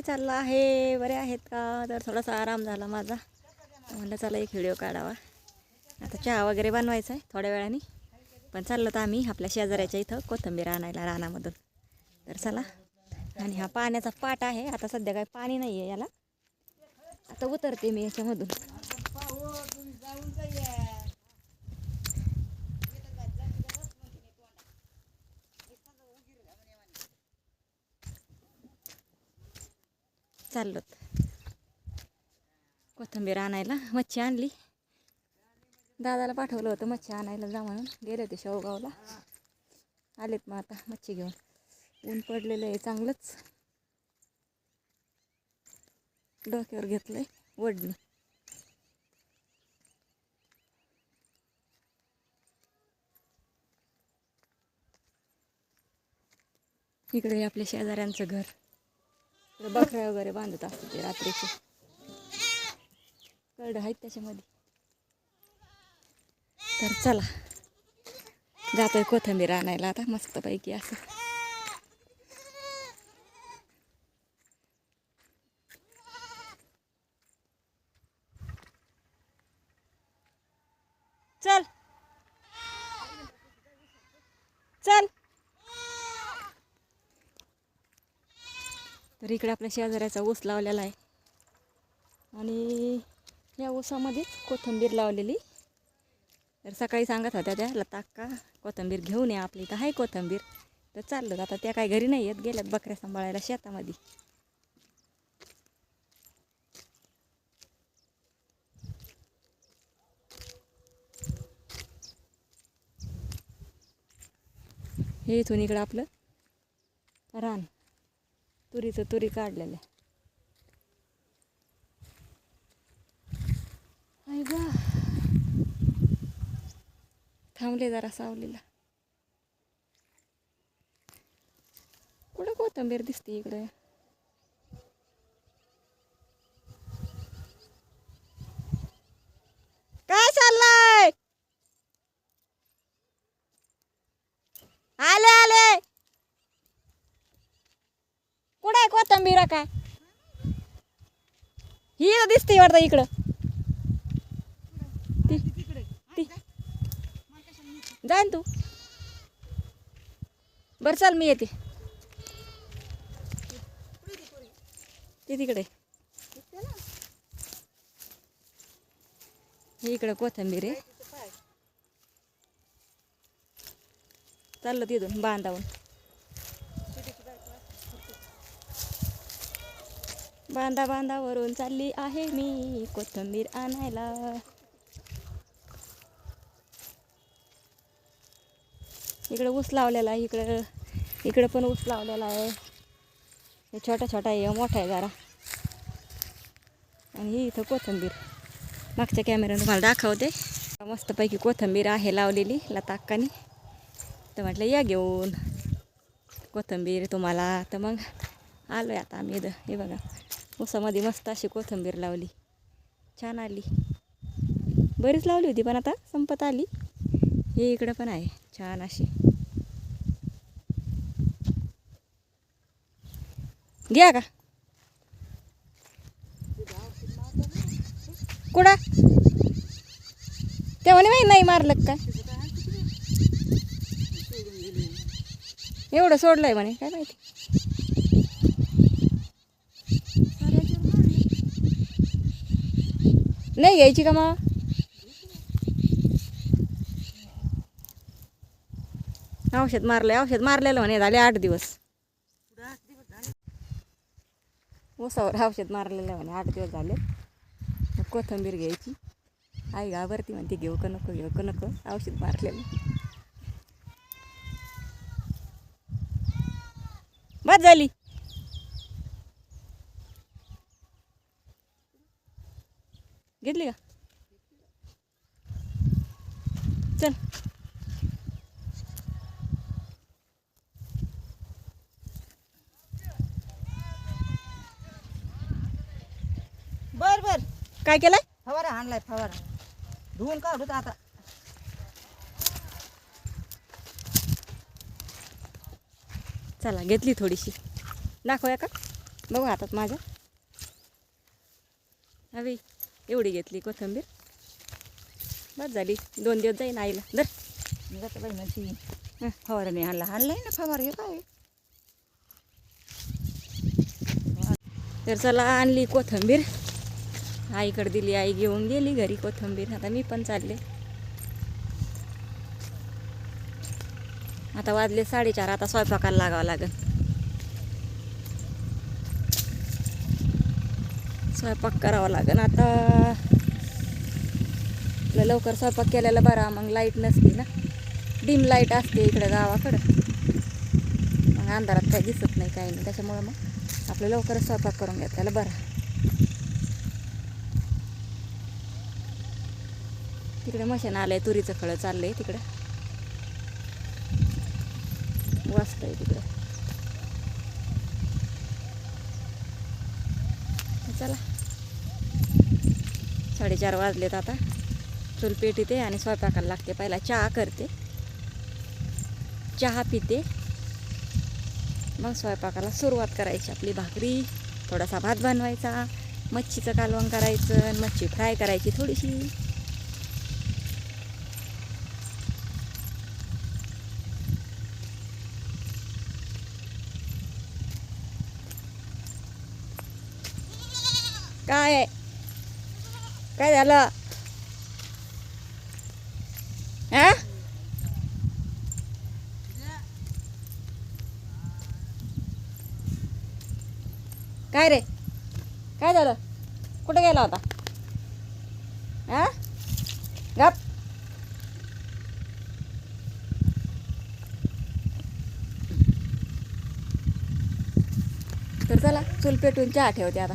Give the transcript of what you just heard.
काय चाललं आहे? बरे आहेत का? तर थोडासा आराम झाला माझा. म्हणलं चला एक व्हिडिओ काढावा. आता चहा वगैरे बनवायचा आहे थोड्या वेळाने. पण चाललं तर आम्ही आपल्या शेजाऱ्याच्या इथं कोथंबीर आणायला रानामधून. तर चला. आणि हा पाण्याचा पाट आहे. आता सध्या काय पाणी नाही आहे याला. आता उतरते मी याच्यामधून. चाललो कोथिंबीर आणायला मच्छी आणली. दादाला पाठवलं होतं मच्छी आणायला जा म्हणून. गेले होते शेवगावला. आलेत मग आता मच्छी घेऊन. ऊन पडलेलं आहे चांगलंच. डोक्यावर घेतलंय वडणी. इकडे आपल्या शेजाऱ्यांचं घर. बकऱ्या वगैरे बांधत असतात ते रात्रीचे. करड आहेत त्याच्यामध्ये. तर चला. जातोय कोथंबीर आणायला आता मस्तपैकी असं. चल चल. तर इकडे आपल्या शेजाऱ्याचा ऊस लावलेला आहे. आणि या ऊसामध्येच कोथिंबीर लावलेली. तर सकाळी सांगत होत्या त्या लता कोथंबीर कोथिंबीर घेऊन या आपली इथं आहे कोथिंबीर. तर चाललं आता त्या काही घरी नाही येत गेल्यात बकऱ्या सांभाळायला शेतामध्ये. हे इथून इकडं आपलं रान. तुरीचं तुरी काढलेलं आहे. ग. थांबले जरा सावलीला. कुठं कोथंबीर दिसते इकडे काय चाललंय आले आले कुठे इकडं काय? ही दिसते वाटतं इकडं. ती ती जाईन तू. बरं चाल मी येते. ती तिकडे. इकडे इकडं कोथंबीर आहे. चाललं तिथून बांधावून. बांधा बांधावरून चालली आहे मी कोथंबीर आणायला. इकडं ऊस लावलेला आहे इकडं इकडं पण ऊस लावलेला आहे. हे छोटा छोटा आहे मोठा आहे जरा. आणि ही इथं कोथंबीर. मागच्या कॅमेऱ्यानं तुम्हाला दाखवते. मस्तपैकी कोथंबीर आहे लावलेली लताक्कानी तर म्हटलं या घेऊन. कोथंबीर तुम्हाला. तर मग आलो आहे आता आम्ही इथं. हे बघा. ऊसामध्ये मस्त अशी कोथंबीर लावली. छान आली. बरीच लावली होती पण आता संपत आली. हे इकडं पण आहे छान अशी. घ्या का? कुणा ते म्हणे नाही नाही मारलं का? काय एवढं सोडलंय म्हणे काय माहिती. नाही घ्यायची का मग? औषध मारलंय औषध मारलेलं म्हणे झाले आठ दिवस. ऊसावर औषध मारलेलं म्हणे आठ दिवस झाले. कोथंबीर घ्यायची. आई घाबरती म्हणते घेऊ का नको घेऊ का नको? औषध मारलेलं. बस झाली. घेतली का? चल. बर बर. काय केलंय? फवारा आणलाय फवारा. धुवून काढू तर आता. चला घेतली थोडीशी. दाखवूया का? बघू हातात माझ्या. हवी एवढी घेतली कोथिंबीर. बस झाली. दोन दिवस जाईन आईला. दर बाई म्हणते. फवारणी आणला. आणलाय ना फवार हे काय? तर चला आणली कोथिंबीर. आईकडे दिली आई घेऊन गेली घरी कोथिंबीर. आता मी पण चालले. आता वाजले साडेचार. आता स्वयंपाकाला लागावं लागेल. स्वयंपाक करावा लागेल. आता आपलं लवकर स्वयंपाक केलेला बरा मग लाइट नसते ना. डिम लाइट असते इकडं गावाकडं. मग अंधारात काही दिसत नाही काही नाही. त्याच्यामुळं मग आपलं लवकर स्वयंपाक करून घेतलेला बरा. तिकडे मशीन आलंय तुरीचं फळं चाललंय तिकडं. वाचतंय तिकडं. चला. साडेचार वाजलेत आता. चूल पेटते आणि स्वयंपाकाला लागते. पहिला चहा करते. चहा पिते. मग स्वयंपाकाला सुरुवात करायची आपली भाकरी. थोडासा भात बनवायचा. मच्छीचं कालवण करायचं आणि मच्छी फ्राय करायची थोडीशी. काय आहे? काय झालं हा काय रे काय झालं कुठे गेला होता हा गप तर चला चूल पेटून चहा ठेवते आता